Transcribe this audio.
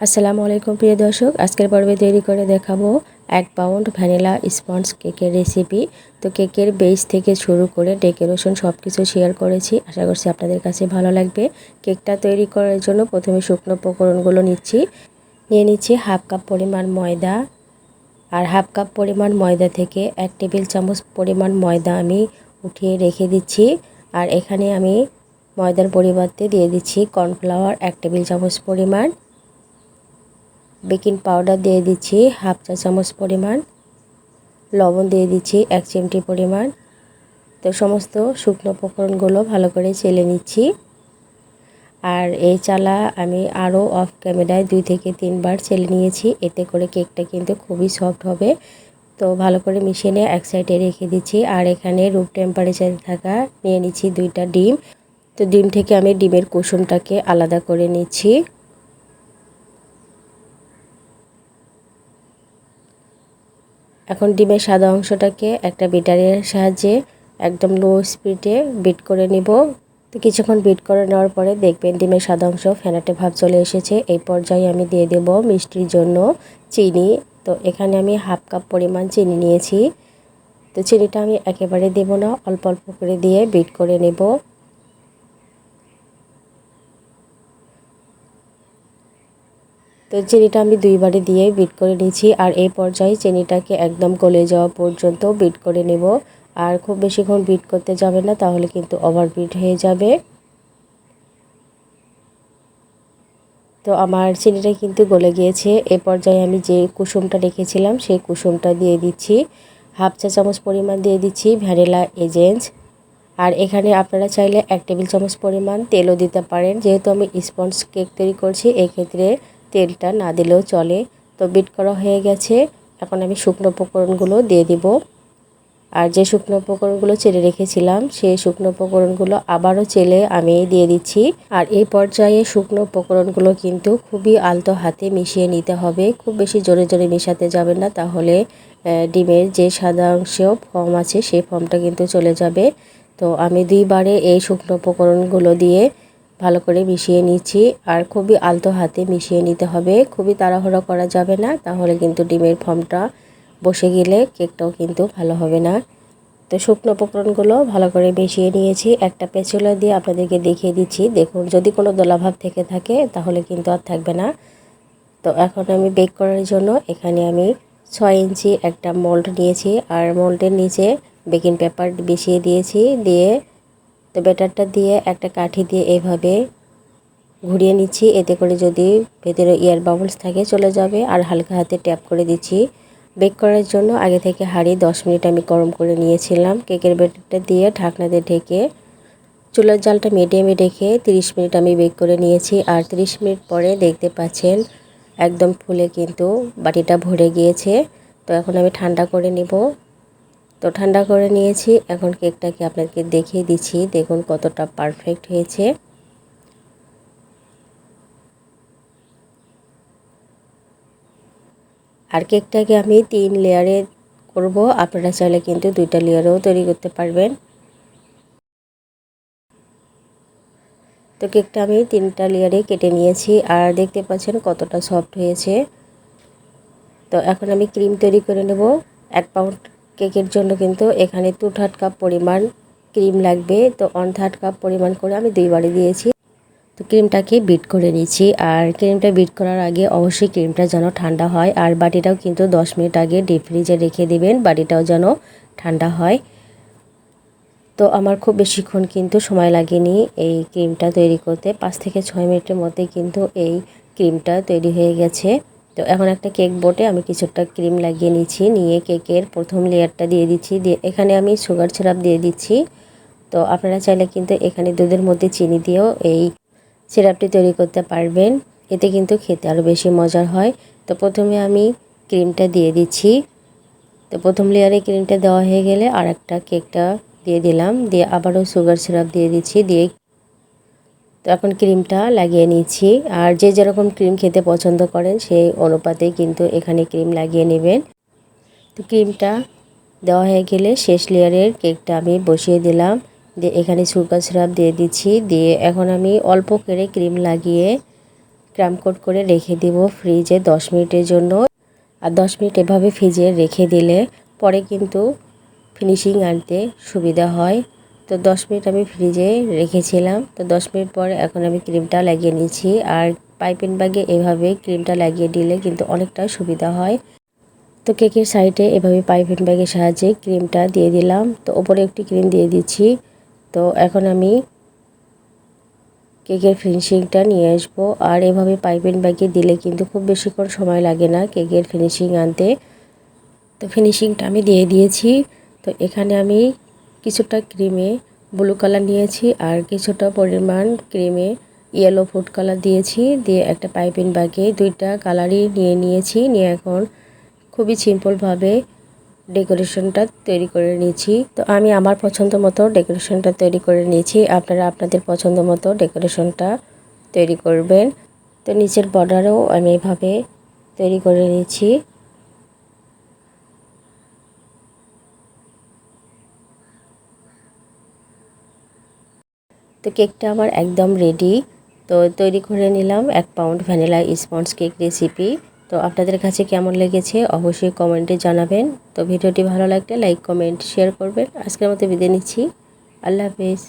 আসসালামু আলাইকুম, প্রিয় দর্শক। আজকের পর্বে তৈরি করে দেখাবো এক পাউন্ড ভ্যানিলা স্পঞ্জ কেকের রেসিপি। তো কেকের বেস থেকে শুরু করে ডেকোরেশন সব কিছু শেয়ার করেছি। আশা করছি আপনাদের কাছে ভালো লাগবে। কেকটা তৈরি করার জন্য প্রথমে শুকনো উপকরণগুলো নিচ্ছি। নিয়ে নিচ্ছি হাফ কাপ পরিমাণ ময়দা। আর হাফ কাপ পরিমাণ ময়দা থেকে এক টেবিল চামচ পরিমাণ ময়দা আমি উঠিয়ে রেখে দিচ্ছি। আর এখানে আমি ময়দার পরিবর্তে দিয়ে দিচ্ছি কর্নফ্লাওয়ার এক টেবিল চামচ পরিমাণ। বেকিং পাউডার দিয়ে দিচ্ছি হাফ চা চামচ পরিমাণ। লবণ দিয়ে দিচ্ছি এক চিমটি পরিমাণ। তো সমস্ত শুকনো উপকরণগুলো ভালো করে চেলে নিচ্ছি। আর এই চালা আমি আরও অফ ক্যামেরায় দুই থেকে তিনবার চেলে নিয়েছি। এতে করে কেকটা কিন্তু খুবই সফট হবে। তো ভালো করে মিশিয়ে নিয়ে এক সাইডে রেখে দিচ্ছি। আর এখানে রুম টেম্পারেচারে থাকা নিয়ে নিচ্ছি দুইটা ডিম। তো ডিম থেকে আমি ডিমের কুসুমটাকে আলাদা করে নিচ্ছি। এখন ডিমের সাদা অংশটাকে একটা বিটারের সাহায্যে একদম লো স্পিডে বিট করে নিব। তো কিছুক্ষণ বিট করে নেওয়ার পরে দেখবেন ডিমের সাদা অংশ ফেনাটে ভাব চলে এসেছে। এই পর্যায়ে আমি দিয়ে দেব মিষ্টির জন্য চিনি। তো এখানে আমি হাফ কাপ পরিমাণ চিনি নিয়েছি। তো চিনিটা আমি একেবারে দেব না, অল্প অল্প করে দিয়ে বিট করে নেব। তো চিনিটা আমি দুইবারে দিয়ে বিট করে নিয়েছি আর এই পর্যায়ে চিনিটাকে একদম গলে যাওয়া পর্যন্ত বিট করে নেব। আর খুব বেশিক্ষণ বিট করতে যাবে না, তাহলে কিন্তু ওভার বিট হয়ে যাবে। তো আমার চিনিটা কিন্তু গলে গিয়েছে। এ পর্যায়ে আমি যে কুসুমটা রেখেছিলাম, সেই কুসুমটা দিয়ে দিচ্ছি। হাফ চা চামচ পরিমাণ দিয়ে দিচ্ছি ভ্যানিলা এজেন্স আর এখানে আপনারা চাইলে এক টেবিল চামচ পরিমাণ তেলও দিতে পারেন। যেহেতু আমি স্পঞ্জ কেক তৈরি করছি, এক্ষেত্রে তেলটা না দিলেও চলে। তো বিট করা হয়ে গেছে। এখন আমি শুকনো উপকরণগুলো দিয়ে দিব। আর যে শুকনো উপকরণগুলো চেলে রেখেছিলাম, সেই শুকনো উপকরণগুলো আবারও চেলে আমি দিয়ে দিচ্ছি। আর এই পর্যায়ে শুকনো উপকরণগুলো কিন্তু খুবই আলতো হাতে মিশিয়ে নিতে হবে। খুব বেশি জোরে জোরে মেশাতে যাবেন না। তাহলে ডিমের যে সাদা অংশ ফর্ম আছে, সেই ফর্মটা কিন্তু চলে যাবে। তো আমি দুইবারে এই শুকনো উপকরণগুলো দিয়ে ভালো করে মিশিয়ে নিচ্ছি। আর খুবই আলতো হাতে মিশিয়ে নিতে হবে। খুবই তাড়াহুড়ো করা যাবে না। তাহলে কিন্তু ডিমের ফর্মটা বসে গেলে কেকটাও কিন্তু ভালো হবে না। তো শুকনো উপকরণগুলো ভালো করে মিশিয়ে নিয়েছি। একটা পেঁচুলা দিয়ে আপনাদেরকে দেখিয়ে দিচ্ছি। দেখুন, যদি কোনো দোলাভাব থেকে থাকে, তাহলে কিন্তু আর থাকবে না। তো এখন আমি বেক করার জন্য এখানে আমি ছয় ইঞ্চি একটা মোল্ড নিয়েছি। আর মোল্ডের নিচে বেকিং পেপার বিছিয়ে দিয়েছি। দিয়ে তো ব্যাটারটা দিয়ে একটা কাঠি দিয়ে এভাবে ঘুরিয়ে নিচ্ছি। এতে করে যদি ভেতরে ইয়ার বাবলস থাকে চলে যাবে। আর হালকা হাতে ট্যাপ করে দিচ্ছি। বেক করার জন্য আগে থেকে হাঁড়ি দশ মিনিট আমি গরম করে নিয়েছিলাম। কেকের ব্যাটারটা দিয়ে ঢাকনাতে ঢেকে চুলার জালটা মিডিয়ামে রেখে 30 মিনিট আমি বেক করে নিয়েছি। আর 30 মিনিট পরে দেখতে পাচ্ছেন একদম ফুলে কিন্তু বাটিটা ভরে গিয়েছে। তো এখন আমি ঠান্ডা করে নিব। তো ঠান্ডা করে নিয়েছি। এখন কেকটাকে আপনাকে দেখিয়ে দিচ্ছি। দেখুন কতটা পারফেক্ট হয়েছে। আর কেকটাকে আমি তিন লেয়ারে করব। আপনারা চাইলে কিন্তু দুইটা লেয়ারেও তৈরি করতে পারবেন। তো কেকটা আমি তিনটা লেয়ারে কেটে নিয়েছি। আর দেখতে পাচ্ছেন কতটা সফট হয়েছে। তো এখন আমি ক্রিম তৈরি করে নেব। এক পাউন্ড কেকের জন্য কিন্তু এখানে টু থার্ড কাপ পরিমাণ ক্রিম লাগবে। তো ওয়ান থার্ড কাপ পরিমাণ করে আমি দুইবারে দিয়েছি। তো ক্রিমটাকে বিট করে নিচ্ছি আর ক্রিমটা বিট করার আগে অবশ্যই ক্রিমটা যেন ঠান্ডা হয়। আর বাটিটাও কিন্তু 10 মিনিট আগে ডিপ ফ্রিজে রেখে দিবেন। বাটিটাও যেন ঠান্ডা হয়। তো আমার খুব বেশিক্ষণ কিন্তু সময় লাগেনি এই ক্রিমটা তৈরি করতে। পাঁচ থেকে ছয় মিনিটের মধ্যে কিন্তু এই ক্রিমটা তৈরি হয়ে গেছে। তো এখন একটা কেক বোটে আমি কিছুটা ক্রিম লাগিয়ে নিচ্ছি নিয়ে কেকের প্রথম লেয়ারটা দিয়ে দিচ্ছি, দিয়ে এখানে আমি সুগার সিরাপ দিয়ে দিচ্ছি। তো আপনারা চাইলে কিন্তু এখানে দুধের মধ্যে চিনি দিয়েও এই সিরাপটি তৈরি করতে পারবেন। এতে কিন্তু খেতে আরও বেশি মজার হয়। তো প্রথমে আমি ক্রিমটা দিয়ে দিচ্ছি। তো প্রথম লেয়ারে ক্রিমটা দেওয়া হয়ে গেলে আর একটা কেকটা দিয়ে দিলাম, দিয়ে আবারও সুগার সিরাপ দিয়ে দিচ্ছি, দিয়ে তো এখন ক্রিমটা লাগিয়ে নিচ্ছি। আর যে যেরকম ক্রিম খেতে পছন্দ করেন, সেই অনুপাতে কিন্তু এখানে ক্রিম লাগিয়ে নেবেন। তো ক্রিমটা দেওয়া হয়ে গেলে শেষ লেয়ারের কেকটা আমি বসিয়ে দিলাম। দিয়ে এখানে সুগার সিরাপ দিয়ে দিচ্ছি। দিয়ে এখন আমি অল্প করে ক্রিম লাগিয়ে কোট করে রেখে দিব ফ্রিজে 10 মিনিটের জন্য। আর 10 মিনিট এভাবে ফ্রিজে রেখে দিলে পরে কিন্তু ফিনিশিং আনতে সুবিধা হয়। তো 10 মিনিট আমি ফ্রিজে রেখেছিলাম। তো 10 মিনিট পরে এখন আমি ক্রিমটা লাগিয়ে নিয়েছি আর পাইপিং ব্যাগে এভাবে ক্রিমটা লাগিয়ে দিলে কিন্তু অনেকটা সুবিধা হয়। তো কেকের সাইডে এভাবে পাইপিং ব্যাগের সাহায্যে ক্রিমটা দিয়ে দিলাম। তো ওপরে একটি ক্রিম দিয়ে দিচ্ছি। তো এখন আমি কেকের ফিনিশিংটা নিয়ে আসব। আর এভাবে পাইপিং ব্যাগে দিলে কিন্তু খুব বেশিক্ষণ সময় লাগে না কেকের ফিনিশিং আনতে। তো ফিনিশিংটা আমি দিয়ে দিয়েছি। তো এখানে আমি কিছুটা ক্রিমে ব্লু কালার নিয়েছি আর কিছুটা পরিমাণ ক্রিমে ইয়েলো ফুড কালার দিয়েছি। দিয়ে একটা পাইপিং ব্যাগে দুইটা কালারই নিয়ে নিয়েছি। নিয়ে এখন খুবই সিম্পলভাবে ডেকোরেশনটা তৈরি করে নিয়েছি তো আমি আমার পছন্দ মতো ডেকোরেশনটা তৈরি করে নিয়েছি আপনারা আপনাদের পছন্দ মতো ডেকোরেশনটা তৈরি করবেন। তো নিচের বর্ডারেও আমি এভাবে তৈরি করে নিয়েছি তো কেকটা আমার একদম রেডি তো তৈরি করে নিলাম এক pound vanilla sponge cake recipe তো আপনাদের কাছে কেমন লেগেছে অবশ্যই কমেন্টে জানাবেন। তো ভিডিওটি ভালো লাগলে লাইক কমেন্ট শেয়ার করবেন। আজকের মতো বিদায় নিচ্ছি। আল্লাহ হাফিজ।